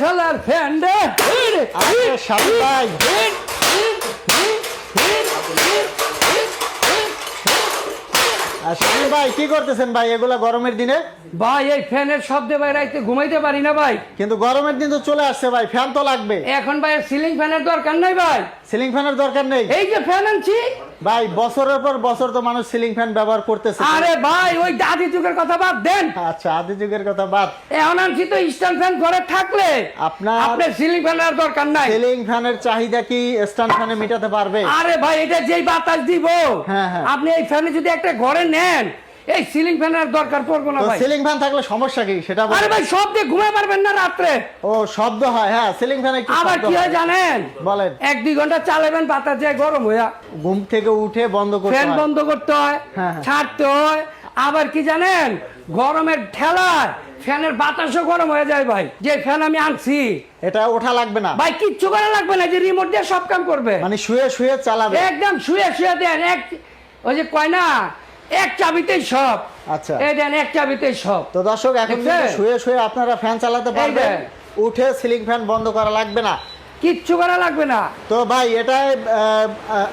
শালার ফ্যান রে আরে আর শামিম ভাই কি করতেছেন ভাই? এগুলা গরমের দিনে? ভাই এই ফ্যানের শব্দে ভাই রাইতে ঘুমাইতে পারি না ভাই। কিন্তু গরমের দিন তো চলে আসছে ভাই ফ্যান তো লাগবে। এখন ভাই সিলিং ফ্যানের দরকার নাই ভাই। সিলিং ফ্যানের দরকার নেই। এই যে ফ্যান আনছি। ভাই বছরের পর বছর তো মানুষ সিলিং ফ্যান ব্যবহার করতেছে। আরে ভাই ওই দাদি যুগের কথা বাদ দেন। আচ্ছা আদি যুগের কথা বাদ। এখন আনছি তো স্ট্যান্ড ফ্যান ঘরে থাকলে। আপনার আপনার সিলিং ফ্যানের দরকার নাই। সিলিং ফ্যানের চাহিদা কি স্ট্যান্ড ফ্যানে মেটাতে পারবে? আরে ভাই এটা যেই বাতাস দিব। হ্যাঁ, হ্যাঁ। আপনি এই ফ্যানে যদি একটা ঘরে নেন। এই সিলিং ফ্যানের দরকার পড়ব না ভাই। সিলিং ফ্যান থাকলে সমস্যা কি? সেটা আরে ভাই সব দিয়ে ঘুমাই পারবেন না রাত্রে। ও শব্দ হয় হ্যাঁ সিলিং ফ্যানে একটু আবার কি হয় হয়। জানেন? বলেন। এক দুই ঘণ্টা চালাবেন বাতাস যায় গরম হইয়া। ঘুম থেকে উঠে বন্ধ করতে ফ্যান বন্ধ করতে হয় হ্যাঁ, হ্যাঁ। ছাড়তে হয়। আবার কি জানেন? গরমের ঠেলায় ফ্যানের বাতাসও গরম হয়ে যায় ভাই। যে ফ্যান আমি আনছি। এটা ওঠা লাগবে না। ভাই কিচ্ছু করা লাগবে না যে রিমোট দিয়ে সব কাম করবে। মানে শুয়ে শুয়ে চালাবে। একদম শুয়ে শুয়ে দেন এক ওই যে কয় না? এক চাবিতেই সব। আচ্ছা। এই দেন এক চাবিতেই সব। তো দর্শক এখন শুয়ে শুয়ে আপনারা ফ্যান চালাতে পারবেন। উঠে সিলিং ফ্যান বন্ধ করা লাগবে না। কিচ্ছু করা লাগবে না। তো ভাই এটা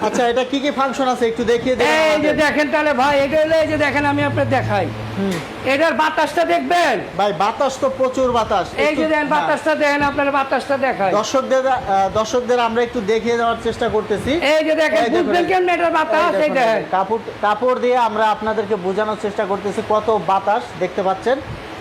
আচ্ছা এটা কি কি ফাংশন আছে? একটু দেখিয়ে দিন এই যে দেখেন তাহলে ভাই এটা হলো এই যে দেখেন আমি আপনার দেখাই। হুম। এটার বাতাসটা দেখবেন? ভাই বাতাস তো প্রচুর বাতাস। এই যে দেখেন হ্যাঁ। বাতাসটা দেখেন আপনার বাতাসটা দেখাই। দর্শকদের দর্শকদের আমরা একটু দেখিয়ে দেওয়ার চেষ্টা করতেছি। এই যে দেখেন বুঝবেন কেমন এটার বাতাস? এই দেখেন। কাপড় কাপড় দিয়ে আমরা আপনাদেরকে বোঝানোর চেষ্টা করতেছি কত বাতাস দেখতে পাচ্ছেন।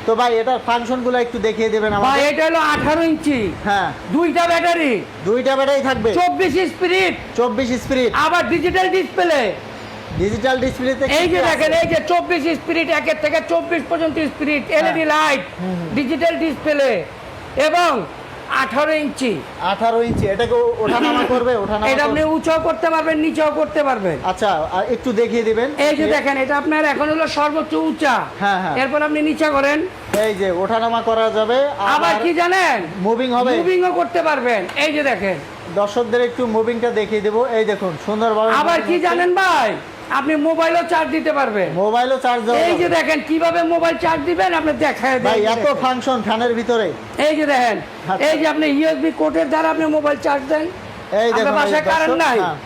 তো ভাই এটার ফাংশনগুলো একটু দেখিয়ে দেবেন ভাই এটা হলো আঠারো ইঞ্চি। হ্যাঁ। দুইটা ব্যাটারি। দুইটা ব্যাটারি থাকবে। চব্বিশ স্পিরিট চব্বিশ স্পিরিট আবার ডিজিটাল ডিসপ্লে ডিজিটাল ডিসপ্লেতে এই যে দেখেন এই যে চব্বিশ স্পিরিট একের থেকে চব্বিশ পর্যন্ত spirit LED light digital display এবং আঠারো ইঞ্চি। আঠারো ইঞ্চি এটাকে ওঠা নামা করবে? ওঠানামা এটা আপনি? উঁচাও করতে পারবেন নিচেও করতে পারবেন। আচ্ছা একটু দেখিয়ে দিবেন। এই যে দেখেন এটা আপনার এখন হলো সর্বোচ্চ উঁচা। হ্যাঁ, হ্যাঁ। এরপর আপনি নিচে করেন। এই যে ওঠা নামা করা যাবে। আবার কি জানেন? মুভিং হবে। মুভিংও করতে পারবেন। এই যে দেখেন। দর্শকদের একটু মুভিংটা দেখিয়ে দেবো। এই দেখুন সুন্দরভাবে আবার কি জানেন ভাই? আপনি মোবাইলও চার্জ দিতে পারবেন। মোবাইলও চার্জ দেওয়া এই যে দেখেন কীভাবে মোবাইল চার্জ দিবেন আপনি দেখায়। ভাই এত ফাংশন ফ্যানের ভিতরে। এই যে দেখেন আচ্ছা। এই যে আপনি ইউএসবি কোডের দ্বারা আপনি মোবাইল চার্জ দেন। এই দেখুন বাসায় কারেন্ট নাই। হ্যাঁ।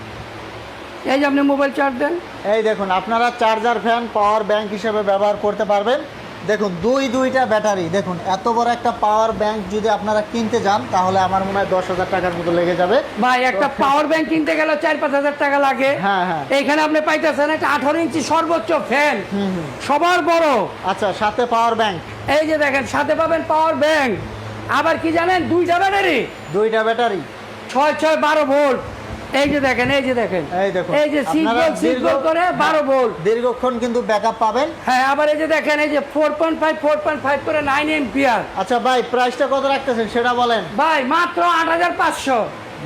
এই যে আপনি মোবাইল চার্জ দেন। এই দেখুন আপনারা চার্জার ফ্যান পাওয়ার ব্যাংক হিসেবে ব্যবহার করতে পারবেন। দেখুন দুই দুইটা ব্যাটারি। দেখুন এত বড় একটা পাওয়ার ব্যাংক যদি আপনারা কিনতে যান তাহলে আমার মনে হয় দশ হাজার টাকার মতো লেগে যাবে। ভাই একটা পাওয়ার ব্যাংক কিনতে গেলে চার পাঁচ হাজার টাকা লাগে। হ্যাঁ, হ্যাঁ। এইখানে আপনি পাইতেছেন একটা আঠারো ইঞ্চি সর্বোচ্চ ফ্যান সবার বড়। আচ্ছা সাথে পাওয়ার ব্যাংক এই যে দেখেন সাথে পাবেন পাওয়ার ব্যাংক আবার কি জানেন দুইটা ব্যাটারি। দুইটা ব্যাটারি। ছয় ছয় বারো ভোল্ট। এই যে দেখেন এই যে দেখেন। এই দেখুন এই যে সিট আপনারা ভোল্ট সিট দীর্ঘ- ভোল্ট করে দীর্ঘক্ষণ কিন্তু ব্যাকআপ পাবেন। হ্যাঁ আবার এই যে দেখেন এই যে four point five four point five করে নাইন এম্পিয়ার আচ্ছা ভাই প্রাইসটা কত রাখতেছেন সেটা বলেন। ভাই মাত্র আট হাজার পাঁচশো।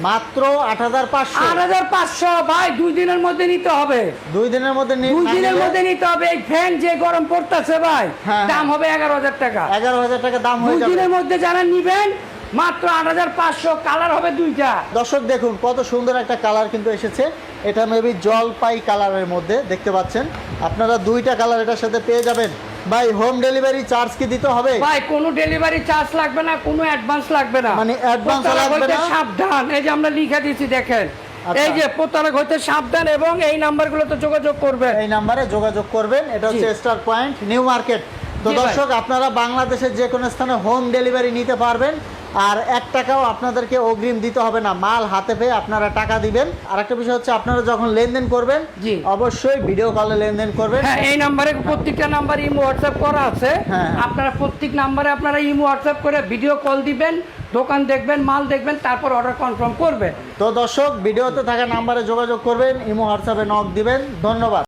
মাত্র আট হাজার পাঁচশো? আট হাজার পাঁচশো ভাই দুই দিনের মধ্যে নিতে হবে। দুই দিনের মধ্যে দুই দিনের মধ্যে নিতে হবে। এই ফ্যান যে গরম পড়তেছে ভাই হ্যাঁ, দাম হবে এগারো হাজার টাকা। এগারো হাজার টাকা দাম দুই দিনের মধ্যে যারা নিবেন মাত্র আট হাজার পাঁচশো কালার হবে দুইটা। দর্শক দেখুন কত সুন্দর একটা কালার কিন্তু এসেছে। এটা মেবি জলপাই কালারের মধ্যে দেখতে পাচ্ছেন। আপনারা দুইটা কালার এটার সাথে পেয়ে যাবেন। ভাই হোম ডেলিভারি চার্জ কি দিতে হবে? ভাই কোনো ডেলিভারি চার্জ লাগবে না কোনো অ্যাডভান্স লাগবে না। মানে প্রতারক লাগবে না? সাবধান। এই যে আমরা লিখে দিচ্ছি দেখেন। আচ্ছা। এই যে প্রতারক হইতে সাবধান এবং এই নাম্বারগুলোতে যোগাযোগ করবেন। এই নাম্বারে যোগাযোগ করবেন। এটা হচ্ছে স্টার পয়েন্ট নিউ মার্কেট তো দর্শক আপনারা বাংলাদেশের যে কোনো স্থানে হোম ডেলিভারি নিতে পারবেন। আর এক টাকাও আপনাদেরকে অগ্রিম দিতে হবে না। মাল হাতে পেয়ে আপনারা টাকা দিবেন। আর একটা বিষয় হচ্ছে আপনারা যখন লেনদেন করবেন জি। অবশ্যই ভিডিও কলে লেনদেন করবেন। হ্যাঁ এই নাম্বারে প্রত্যেকটা নাম্বার ইমো হোয়াটসঅ্যাপ করা আছে। হ্যাঁ। আপনারা প্রত্যেক নাম্বারে আপনারা ইমো হোয়াটসঅ্যাপ করে ভিডিও কল দিবেন দোকান দেখবেন মাল দেখবেন তারপর অর্ডার কনফার্ম করবেন। তো দর্শক ভিডিওতে থাকা নাম্বারে যোগাযোগ করবেন ইমো হোয়াটসঅ্যাপে নক দিবেন। ধন্যবাদ।